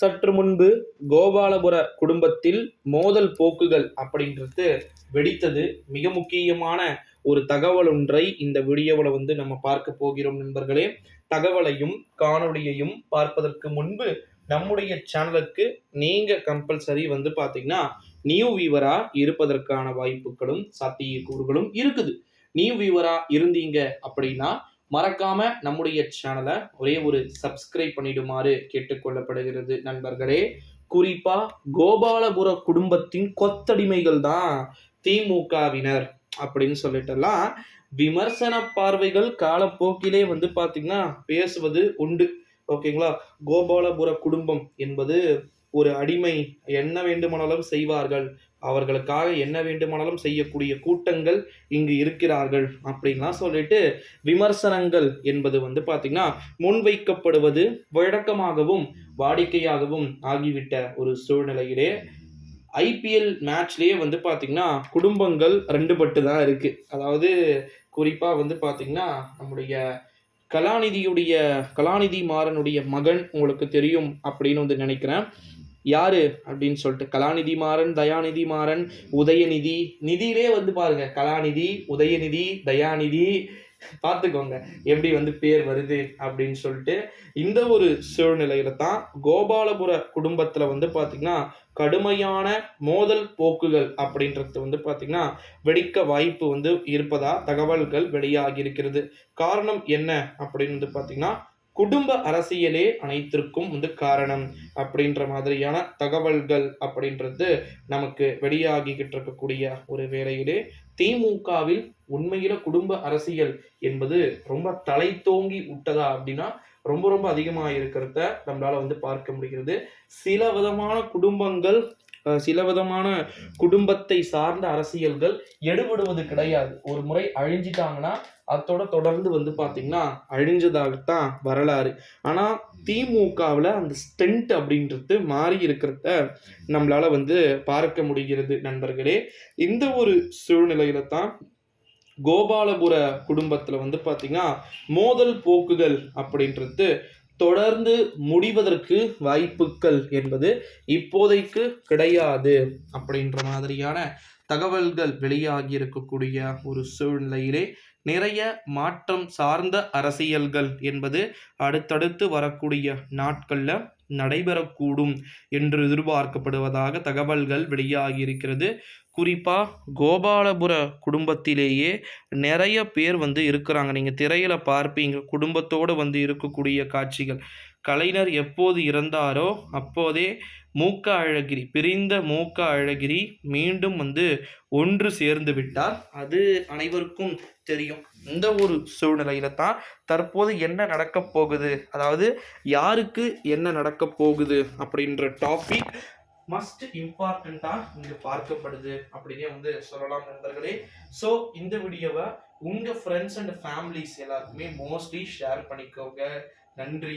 சற்று முன்பு கோபாலபுர குடும்பத்தில் மோதல் போக்குகள் அப்படின்றது வெடித்தது. மிக முக்கியமான ஒரு தகவல் ஒன்றை இந்த வீடியோவில் வந்து நம்ம பார்க்க போகிறோம் நண்பர்களே. தகவலையும் காணொலியையும் பார்ப்பதற்கு முன்பு நம்முடைய சேனலுக்கு நீங்கள் கம்பல்சரி வந்து பார்த்தீங்கன்னா நியூ வீவராக இருப்பதற்கான வாய்ப்புகளும் சாத்தியக்கூறுகளும் இருக்குது. நியூ வீவராக இருந்தீங்க அப்படின்னா மறக்காம நம்முடைய சேனலை ஒரே ஒரு சப்ஸ்கிரைப் பண்ணிடுமாறு கேட்டுக்கொள்ளப்படுகிறது நண்பர்களே. குறிப்பா கோபாலபுர குடும்பத்தின் கொத்தடிமைகள் தான் திமுகவினர் அப்படின்னு சொல்லிட்டுலாம் விமர்சன பார்வைகள் காலப்போக்கிலே வந்து பார்த்தீங்கன்னா பேசுவது உண்டு. ஓகேங்களா கோபாலபுர குடும்பம் என்பது ஒரு அடிமை என்ன வேண்டுமானாலும் செய்வார்கள். அவர்களுக்காக என்ன வேண்டுமானாலும் செய்யக்கூடிய கூட்டங்கள் இங்கு இருக்கிறார்கள் அப்படின்லாம் சொல்லிட்டு விமர்சனங்கள் என்பது வந்து பார்த்திங்கன்னா முன்வைக்கப்படுவது வழக்கமாகவும் வாடிக்கையாகவும் ஆகிவிட்ட ஒரு சூழ்நிலையிலே ஐபிஎல் மேட்ச்லேயே வந்து பார்த்திங்கன்னா குடும்பங்கள் ரெண்டு பட்டு தான் இருக்குது அதாவது குறிப்பாக வந்து பார்த்திங்கன்னா நம்முடைய கலாநிதியுடைய கலாநிதி மாறனுடைய மகன் உங்களுக்கு தெரியும் அப்படின்னு வந்து நினைக்கிறேன். யாரு? அப்படின்னு சொல்லிட்டு கலாநிதி மாறன் தயாநிதி மாறன் உதயநிதி. நிதியிலே வந்து பாருங்க கலாநிதி உதயநிதி தயாநிதி. பார்த்துக்கோங்க எப்படி வந்து பேர் வருது அப்படின்னு சொல்லிட்டு இந்த ஒரு சூழ்நிலையில தான் கோபாலபுர குடும்பத்துல வந்து பாத்தீங்கன்னா கடுமையான மோதல் போக்குகள் அப்படின்றது வந்து பாத்தீங்கன்னா வெடிக்க வாய்ப்பு வந்து இருப்பதா தகவல்கள் வெளியாகி இருக்கிறது. காரணம் என்ன அப்படின்னு வந்து பாத்தீங்கன்னா குடும்ப அரசியலே அனைத்திற்கும் வந்து காரணம் அப்படின்ற மாதிரியான தகவல்கள் அப்படின்றது நமக்கு வெளியாகிக்கிட்டு இருக்கக்கூடிய ஒரு வேளையிலே திமுகவில் உண்மையில குடும்ப அரசியல் என்பது ரொம்ப தலை தோங்கி விட்டதா அப்படின்னா ரொம்ப ரொம்ப அதிகமாக இருக்கிறத நம்மளால வந்து பார்க்க முடிகிறது. சில விதமான குடும்பங்கள் சில விதமான குடும்பத்தை சார்ந்த அரசியல்கள் எடுபடுவது கிடையாது. ஒரு முறை அழிஞ்சிட்டாங்கன்னா அதோட தொடர்ந்து வந்து பார்த்திங்கன்னா அழிஞ்சதாகத்தான் வரலாறு. ஆனால் திமுகவில் அந்த ஸ்டென்ட் அப்படின்றது மாறி இருக்கிறத நம்மளால் வந்து பார்க்க முடிகிறது நண்பர்களே. இந்த ஒரு சூழ்நிலையில தான் கோபாலபுர குடும்பத்தில் வந்து பார்த்திங்கன்னா மோதல் போக்குகள் அப்படின்றது தொடர்ந்து முடிவதற்கு வாய்ப்புகள் என்பது இப்போதைக்கு கிடையாது. அப்படின்ற மாதிரியான தகவல்கள் வெளியாகி இருக்கக்கூடிய ஒரு சூழ்நிலையிலே நிறைய மாற்றம் சார்ந்த அரசியல்கள் என்பது அடுத்தடுத்து வரக்கூடிய நாட்களில் நடைபெறக்கூடும் என்று எதிர்பார்க்கப்படுவதாக தகவல்கள் வெளியாகியிருக்கிறது. குறிப்பாக கோபாலபுர குடும்பத்திலேயே நிறைய பேர் வந்து இருக்கிறாங்க. நீங்கள் திரையில் பார்ப்பீங்க. குடும்பத்தோடு வந்து இருக்கக்கூடிய காட்சிகள். கலைஞர் எப்போது இறந்தாரோ அப்போதே மூக்க அழகிரி பிரிந்த மூக்க அழகிரி மீண்டும் வந்து ஒன்று சேர்ந்து விட்டார். அது அனைவருக்கும் தெரியும். இந்த ஒரு சூழ்நிலையில தான் தற்போது என்ன நடக்கப் போகுது? அதாவது யாருக்கு என்ன நடக்கப் போகுது அப்படின்ற டாபிக் மஸ்ட் இம்பார்ட்டண்ட்டாக இங்கே பார்க்கப்படுது அப்படின்னே வந்து சொல்லலாம் நண்பர்களே. ஸோ இந்த வீடியோவை உங்கள் ஃப்ரெண்ட்ஸ் அண்ட் ஃபேமிலிஸ் எல்லாருக்குமே மோஸ்ட்லி ஷேர் பண்ணிக்கோங்க. நன்றி.